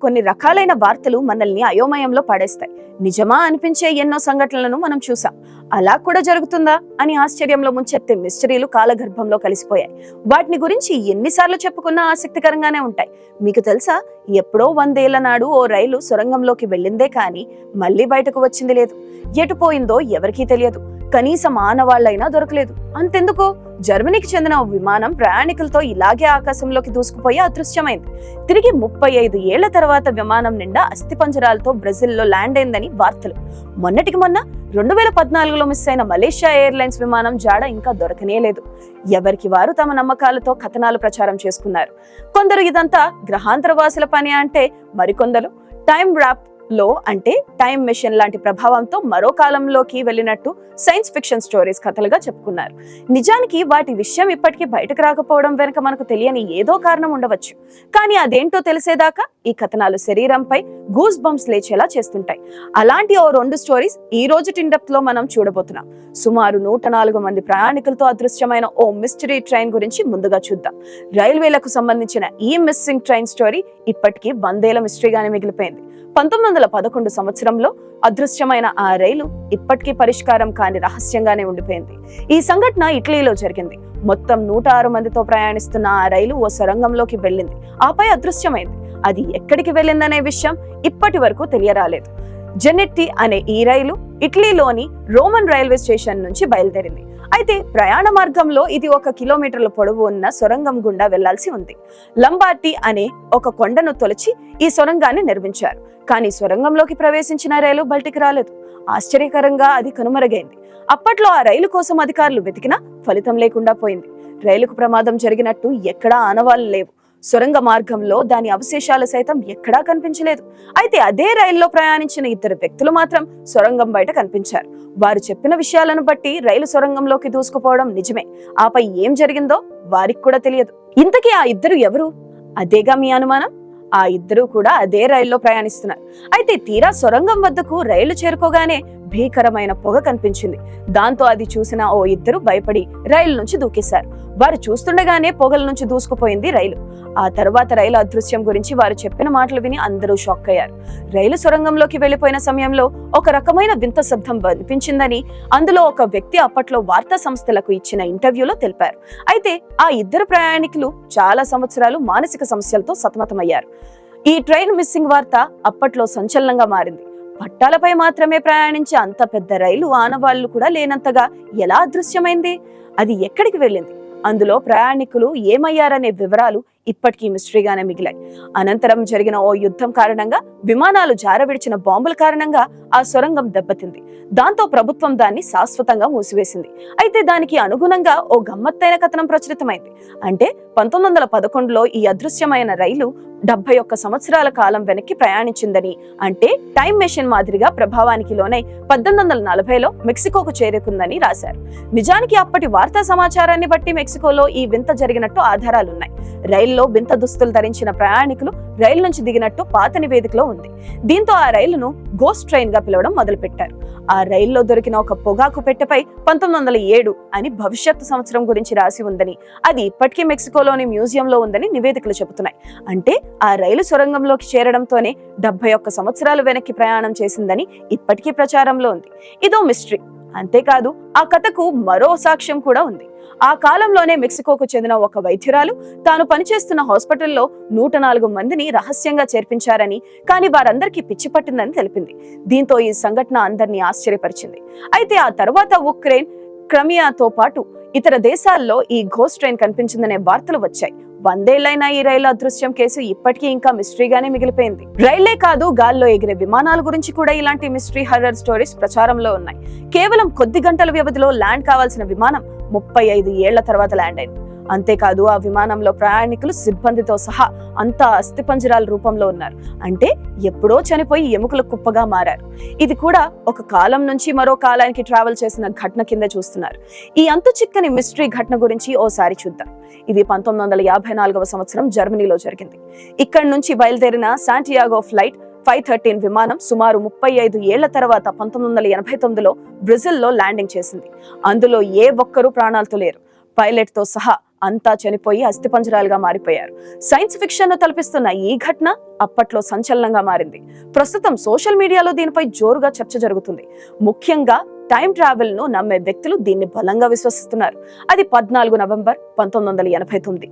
కొన్ని రకాలైన వార్తలు మనల్ని అయోమయంలో పడేస్తాయి. నిజమా అనిపించే ఎన్నో సంఘటనలను మనం చూసాం. అలా కూడా జరుగుతుందా అని ఆశ్చర్యంలో ముంచెత్తే మిస్టరీలు కాలగర్భంలో కలిసిపోయాయి. వాటిని గురించి ఎన్నిసార్లు చెప్పుకున్నా ఆసక్తికరంగానే ఉంటాయి. మీకు తెలుసా? ఎప్పుడో వందేళ్ళ నాడు ఓ రైలు సొరంగంలోకి వెళ్ళిందే కానీ మళ్ళీ బయటకు వచ్చింది లేదు. ఎటు పోయిందో ఎవరికీ తెలియదు. కనీసం మానవాళ్ళైనా దొరకలేదు. అంతెందుకు? జర్మనీకి చెందిన విమానం ప్రయాణికులతో ఇలాగే ఆకాశంలోకి దూసుకుపోయి అదృశ్యమైంది. తిరిగి ముప్పై ఐదు ఏళ్ళ తర్వాత విమానం నిండా అస్థిపంజరాలతో బ్రెజిల్లో ల్యాండ్ అయిందని వార్తలు. మొన్నటికి మొన్న రెండు వేల పద్నాలుగులో మిస్ అయిన మలేషియా ఎయిర్లైన్స్ విమానం జాడ ఇంకా దొరకనే లేదు. ఎవరికి వారు తమ నమ్మకాలతో కథనాలు ప్రచారం చేసుకున్నారు. కొందరు ఇదంతా గ్రహాంతరవాసుల పని అంటే మరికొందరు టైం ర్యాప్ లో అంటే టైం మెషిన్ లాంటి ప్రభావంతో మరో కాలంలోకి వెళ్ళినట్టు సైన్స్ ఫిక్షన్ స్టోరీస్ కథలుగా చెప్పుకున్నారు. నిజానికి వాటి విషయం ఇప్పటికీ బయటకు రాకపోవడం వెనుక మనకు తెలియని ఏదో కారణం ఉండవచ్చు. కానీ అదేంటో తెలిసేదాకా ఈ కథనాలు శరీరంపై గూస్ బంప్స్ లేచేలా చేస్తుంటాయి. అలాంటి ఓ రెండు స్టోరీస్ ఈ రోజు టిండప్లో మనం చూడబోతున్నాం. సుమారు నూట నాలుగు మంది ప్రయాణికులతో అదృశ్యమైన ఓ మిస్టరీ ట్రైన్ గురించి ముందుగా చూద్దాం. రైల్వేలకు సంబంధించిన ఈ మిస్సింగ్ ట్రైన్ స్టోరీ ఇప్పటికీ వందేల మిస్టరీగానే మిగిలిపోయింది. పంతొమ్మిది వందల పదకొండు సంవత్సరంలో అదృశ్యమైన ఆ రైలు ఇప్పటికీ పరిష్కారం కాని రహస్యంగానే ఉండిపోయింది. ఈ సంఘటన ఇటలీలో జరిగింది. మొత్తం నూట ఆరు మందితో ప్రయాణిస్తున్న ఆ రైలు ఓ సొరంగంలోకి వెళ్ళింది. ఆపై అదృశ్యమైంది. అది ఎక్కడికి వెళ్ళిందనే విషయం ఇప్పటి వరకు తెలియరాలేదు. జెనెట్టి అనే ఈ రైలు ఇటలీలోని రోమన్ రైల్వే స్టేషన్ నుంచి బయలుదేరింది. అయితే ప్రయాణ మార్గంలో ఇది ఒక కిలోమీటర్ల పొడవు ఉన్న సొరంగం గుండా వెళ్ళాల్సి ఉంది. లంబార్టీ అనే ఒక కొండను తొలచి ఈ సొరంగాన్ని నిర్మించారు. కానీ సొరంగంలోకి ప్రవేశించిన రైలు బయటికి రాలేదు. ఆశ్చర్యకరంగా అది కనుమరుగైంది. అప్పట్లో ఆ రైలు కోసం అధికారులు వెతికినా ఫలితం లేకుండా పోయింది. రైలుకు ప్రమాదం జరిగినట్టు ఎక్కడా ఆనవాళ్ళు లేవు. సొరంగ మార్గంలో దాని అవశేషాలు సైతం ఎక్కడా కనిపించలేదు. అయితే అదే రైల్లో ప్రయాణించిన ఇద్దరు వ్యక్తులు మాత్రం సొరంగం బయట కనిపించారు. వారు చెప్పిన విషయాలను బట్టి రైలు సొరంగంలోకి దూసుకుపోవడం నిజమే. ఆపై ఏం జరిగిందో వారికి కూడా తెలియదు. ఇంతకీ ఆ ఇద్దరు ఎవరు? అదేగా మీ అనుమానం? ఆ ఇద్దరు కూడా అదే రైల్లో ప్రయాణిస్తున్నారు. అయితే తీరా సొరంగం వద్దకు రైలు చేరుకోగానే భీకరమైన పొగ కనిపించింది. దాంతో అది చూసిన ఓ ఇద్దరు భయపడి రైలు నుంచి దూకేశారు. వారు చూస్తుండగానే పొగల నుంచి దూసుకుపోయింది రైలు. ఆ తర్వాత రైలు అదృశ్యం గురించి వారు చెప్పిన మాటలు విని అందరూ షాక్ అయ్యారు. రైలు సొరంగంలోకి వెళ్ళిపోయిన సమయంలో ఒక రకమైన వింత శబ్దం వినిపించిందని అందులో ఒక వ్యక్తి అప్పట్లో వార్తా సంస్థలకు ఇచ్చిన ఇంటర్వ్యూలో తెలిపారు. అయితే ఆ ఇద్దరు ప్రయాణికులు చాలా సంవత్సరాలు మానసిక సమస్యలతో సతమతమయ్యారు. ఈ ట్రైన్ మిస్సింగ్ వార్త అప్పట్లో సంచలనంగా మారింది. పట్టాలపై మాత్రమే ప్రయాణించే అంత పెద్ద రైలు ఆనవాళ్ళు కూడా లేనంతగా ఎలా అదృశ్యమైంది? అది ఎక్కడికి వెళ్ళింది? అందులో ప్రయాణికులు ఏమయ్యారనే వివరాలు ఇప్పటికీ మిస్టరీగానే మిగిలాయి. అనంతరం జరిగిన ఓ యుద్ధం కారణంగా విమానాలు జారవిడిచిన బాంబుల కారణంగా ఆ సొరంగం దెబ్బతింది. దాంతో ప్రభుత్వం దాన్ని శాశ్వతంగా మూసివేసింది. అయితే దానికి అనుగుణంగా ఓ గమ్మత్తైన కథనం ప్రచురితమైంది. అంటే పంతొమ్మిది వందల పదకొండులో ఈ అదృశ్యమైన రైలు డెబ్బై ఒక్క సంవత్సరాల కాలం వెనక్కి ప్రయాణించిందని అంటే టైం మెషిన్ మాదిరిగా ప్రభావానికి లోనై పద్దెనిమిది వందల నలభైలో మెక్సికోకు చేరుకుందని రాశారు. నిజానికి అప్పటి వార్తా సమాచారాన్ని బట్టి మెక్సికోలో ఈ వింత జరిగినట్టు ఆధారాలున్నాయి. రైల్లో వింత దుస్తులు ధరించిన ప్రయాణికులు రైలు నుంచి దిగినట్టు పాత నివేదికలో ఉంది. దీంతో ఆ రైలును గోస్ట్ ట్రైన్గా పిలవడం మొదలుపెట్టారు. ఆ రైల్లో దొరికిన ఒక పొగాకు పెట్టెపై పంతొమ్మిది వందల ఏడు అని భవిష్యత్తు సంవత్సరం గురించి రాసి ఉందని అది ఇప్పటికీ మెక్సికోలోని మ్యూజియంలో ఉందని నివేదికలు చెబుతున్నాయి. అంటే ఆ రైలు సొరంగంలోకి చేరడంతోనే డెబ్బై ఒక్క సంవత్సరాలు వెనక్కి ప్రయాణం చేసిందని ఇప్పటికీ ప్రచారంలో ఉంది. ఇదో మిస్టరీ. అంతేకాదు ఆ కథకు మరో సాక్ష్యం కూడా ఉంది. ఆ కాలంలోనే మెక్సికోకు చెందిన ఒక వైద్యురాలు తాను పనిచేస్తున్న హాస్పిటల్లో నూట నాలుగు మందిని రహస్యంగా చేర్పించారని కానీ వారందరికీ పిచ్చి పట్టిందని తెలిపింది. దీంతో ఈ సంఘటన అందరినీ ఆశ్చర్యపరిచింది. అయితే ఆ తర్వాత ఉక్రెయిన్ క్రమియాతో పాటు ఇతర దేశాల్లో ఈ ఘోస్ట్ ట్రైన్ కనిపించిందనే వార్తలు వచ్చాయి. వందేళ్ళైన ఈ రైలు అదృశ్యం కేసు ఇప్పటికీ ఇంకా మిస్టరీగానే మిగిలిపోయింది. రైలే కాదు గాల్లో ఎగిరే విమానాల గురించి కూడా ఇలాంటి మిస్టరీ హర్రర్ స్టోరీస్ ప్రచారంలో ఉన్నాయి. కేవలం కొద్ది గంటల వ్యవధిలో ల్యాండ్ కావాల్సిన విమానం ముప్పై ఐదు ఏళ్ళ తర్వాత ల్యాండ్ అయింది. అంతేకాదు ఆ విమానంలో ప్రయాణికులు సిబ్బందితో సహా అంతా అస్థిపంజరాల రూపంలో ఉన్నారు. అంటే ఎప్పుడో చనిపోయి ఎముకల కుప్పగా మారారు. ఇది కూడా ఒక కాలం నుంచి మరో కాలానికి ట్రావెల్ చేసిన ఘటన కింద చూస్తున్నారు. ఈ అంతు చిక్కని మిస్టరీ ఘటన గురించి ఓసారి చూద్దాం. ఇది పంతొమ్మిది వందల యాభై నాలుగవ సంవత్సరం జర్మనీలో జరిగింది. ఇక్కడి నుంచి బయలుదేరిన శాంటియాగో ఫ్లైట్ ఫైవ్ థర్టీన్ విమానం సుమారు ముప్పై ఐదు ఏళ్ళ తర్వాత పంతొమ్మిది వందల ఎనభై తొమ్మిదిలో బ్రెజిల్లో ల్యాండింగ్ చేసింది. అందులో ఏ ఒక్కరూ ప్రాణాలతో లేరు. పైలట్తో సహా అంతా చనిపోయి అస్థిపంజరాలుగా మారిపోయారు. సైన్స్ ఫిక్షన్ను తలపిస్తున్న ఈ ఘటన అప్పట్లో సంచలనంగా మారింది. ప్రస్తుతం సోషల్ మీడియాలో దీనిపై జోరుగా చర్చ జరుగుతుంది. ముఖ్యంగా టైం ట్రావెల్ను నమ్మే వ్యక్తులు దీన్ని బలంగా విశ్వసిస్తున్నారు. అది పద్నాలుగు నవంబర్ పంతొమ్మిది వందల ఎనభై తొమ్మిది.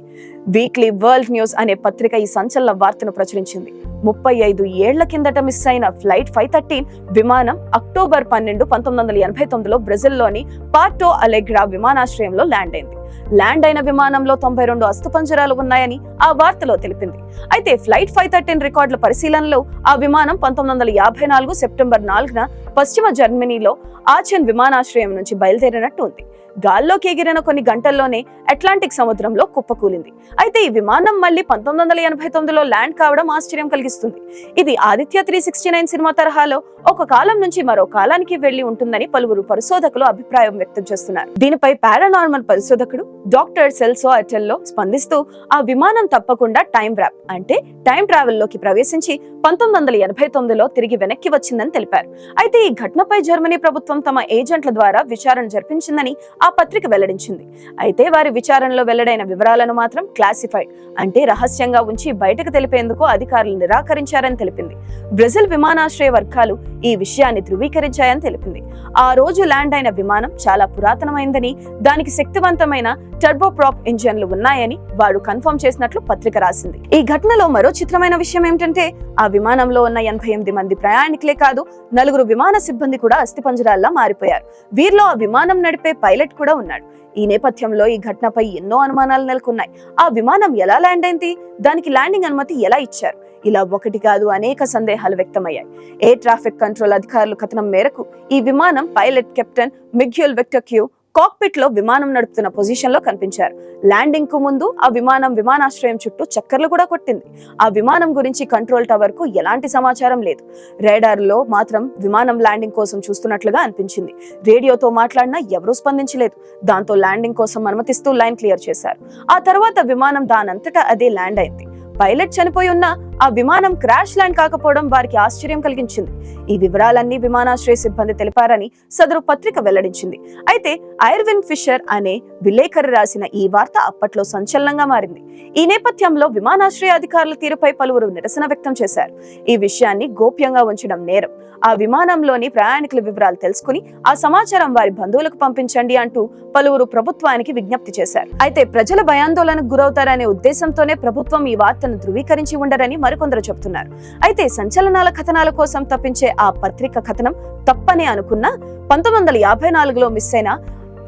వీక్లీ వరల్డ్ న్యూస్ అనే పత్రిక ఈ సంచలన వార్తను ప్రచురించింది. ముప్పై ఐదు ఏళ్ళ కిందట మిస్ అయిన ఫ్లైట్ ఫైవ్ థర్టీన్ విమానం అక్టోబర్ పన్నెండు పంతొమ్మిది వందల ఎనభై తొమ్మిదిలో బ్రెజిల్లోని పార్టో అలెగ్రా విమానాశ్రయంలో ల్యాండ్ అయింది. ల్యాండ్ అయిన విమానంలో తొంభై రెండు అస్థిపంజరాలు ఉన్నాయని ఆ వార్తలో తెలిపింది. అయితే ఫ్లైట్ ఫైవ్ థర్టీన్ రికార్డుల పరిశీలనలో ఆ విమానం పంతొమ్మిది వందల యాభై నాలుగు సెప్టెంబర్ నాలుగున పశ్చిమ జర్మనీలో ఆచెన్ విమానాశ్రయం నుంచి బయలుదేరినట్టు ఉంది. గాల్లోకి ఎగిరిన కొన్ని గంటల్లోనే అట్లాంటిక్ సముద్రంలో కుప్పకూలింది. అయితే ఈ విమానం మళ్ళీ పంతొమ్మిది వందల ఎనభై తొమ్మిదిలో ల్యాండ్ కావడం ఆశ్చర్యం కలిగిస్తుంది. ఇది ఆదిత్య త్రీ సిక్స్టీ నైన్ సినిమా తరహాలో ఒక కాలం నుంచి మరో కాలానికి వెళ్ళి ఉంటుందని పలువురు పరిశోధకులు అభిప్రాయం వ్యక్తం చేస్తున్నారు. దీనిపై పారానార్మల్ పరిశోధకుడు డాక్టర్ సెల్సో అటెల్లో స్పందిస్తూ ఆ విమానం తప్పకుండా టైం ర్యాప్ అంటే టైం ట్రావెల్లోకి ప్రవేశించి పంతొమ్మిది వందల ఎనభై తొమ్మిదిలో తిరిగి వెనక్కి వచ్చిందని తెలిపారు. అయితే ఈ ఘటనపై జర్మనీ ప్రభుత్వం తమ ఏజెంట్ల ద్వారా విచారణ జరిపించిందని ఆ పత్రిక వెల్లడించింది. అయితే వారి విచారణలో వెల్లడైన వివరాలను మాత్రం క్లాసిఫైడ్ అంటే రహస్యంగా ఉంచి బయటకు తెలిపేందుకు అధికారులు నిరాకరించారని తెలిపింది. బ్రెజిల్ విమానాశ్రయ వర్గాలు ఈ విషయాన్ని ధృవీకరించాయని తెలిపింది. ఆ రోజు ల్యాండ్ అయిన విమానం చాలా పురాతనమైందని దానికి శక్తివంతమైన టర్బోప్రాప్ ఇంజన్లు ఉన్నాయని వారు కన్ఫర్మ్ చేసినట్లు పత్రిక రాసింది. ఈ ఘటనలో మరో చిత్రమైన విషయం ఏమిటంటే ఆ విమానంలో ఉన్న ఎనభై ఎనిమిది మంది ప్రయాణికులే కాదు నలుగురు విమాన సిబ్బంది కూడా అస్థిపంజరాల్లా మారిపోయారు. వీరిలో ఆ విమానం నడిపే పైలట్ కూడా ఉన్నాడు. ఈ నేపథ్యంలో ఈ ఘటనపై ఎన్నో అనుమానాలు నెలకొన్నాయి. ఆ విమానం ఎలా ల్యాండ్ అయింది? దానికి ల్యాండింగ్ అనుమతి ఎలా ఇచ్చారు? ఇలా ఒకటి కాదు అనేక సందేహాలు వ్యక్తమయ్యాయి. ఎయిర్ ట్రాఫిక్ కంట్రోల్ అధికారుల కథనం మేరకు ఈ విమానం పైలట్ కెప్టెన్ మిగ్యూల్ వెక్టక్యూ కాక్పిట్లో విమానం నడుపుతున్న పొజిషన్లో కనిపించారు. ల్యాండింగ్కు ముందు ఆ విమానం విమానాశ్రయం చుట్టూ చక్కర్లు కూడా కొట్టింది. ఆ విమానం గురించి కంట్రోల్ టవర్కు ఎలాంటి సమాచారం లేదు. రేడార్లో మాత్రం విమానం ల్యాండింగ్ కోసం చూస్తున్నట్లుగా అనిపించింది. రేడియోతో మాట్లాడినా ఎవరూ స్పందించలేదు. దాంతో ల్యాండింగ్ కోసం అనుమతిస్తూ లైన్ క్లియర్ చేశారు. ఆ తర్వాత విమానం దానంతటా అదే ల్యాండ్ అయింది. పైలట్ చనిపోయి ఉన్నా ఆ విమానం క్రాష్ ల్యాండ్ కాకపోవడం వారికి ఆశ్చర్యం కలిగించింది. ఈ వివరాలన్నీ విమానాశ్రయ సిబ్బంది తెలిపారని సదరు పత్రిక వెల్లడించింది. అయితే ఐర్విన్ ఫిషర్ అనే విలేకరి రాసిన ఈ వార్త అప్పట్లో సంచలనంగా మారింది. ఈ నేపథ్యంలో విమానాశ్రయ అధికారుల తీరుపై పలువురు నిరసన వ్యక్తం చేశారు. ఈ విషయాన్ని గోప్యంగా ఉంచడం నేరం. ఆ విమానంలోని ప్రయాణికుల వివరాలు తెలుసుకుని ఆ సమాచారం వారి బంధువులకు పంపించండి అంటూ పలువురు ప్రభుత్వానికి విజ్ఞప్తి చేశారు. అయితే ప్రజల భయాందోళనకు గురవుతారనే ఉద్దేశంతోనే ప్రభుత్వం ఈ వార్తను ధృవీకరించి ఉండరని మరికొందరు చెబుతున్నారు. అయితే సంచలనాల కథనాల కోసం తప్పించే ఆ పత్రిక కథనం తప్పని అనుకున్న పంతొమ్మిది వందల యాభై నాలుగులో మిస్ అయిన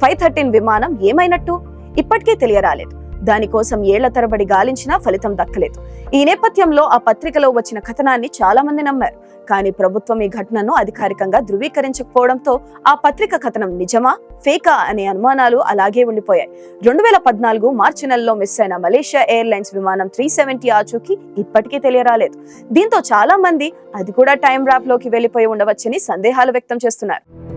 ఫైవ్ థర్టీన్ విమానం ఏమైనట్టు? ఇప్పటికే తెలియరాలేదు. దానికోసం ఏళ్ళ తరబడి గాలించినా ఫలితం దక్కలేదు. ఈ నేపథ్యంలో ఆ పత్రికలో వచ్చిన కథనాన్ని చాలా మంది నమ్మారు. కానీ ప్రభుత్వం ఈ ఘటనను అధికారికంగా ధృవీకరించకపోవడంతో ఆ పత్రిక కథనం నిజమా ఫేకా అనే అనుమానాలు అలాగే ఉండిపోయాయి. రెండు వేల పద్నాలుగు మార్చి నెలలో మిస్ అయిన మలేషియా ఎయిర్లైన్స్ విమానం త్రీ సెవెంటీ ఆచూకీ ఇప్పటికీ తెలియరాలేదు. దీంతో చాలా మంది అది కూడా టైం ర్యాప్లోకి వెళ్ళిపోయి ఉండవచ్చని సందేహాలు వ్యక్తం చేస్తున్నారు.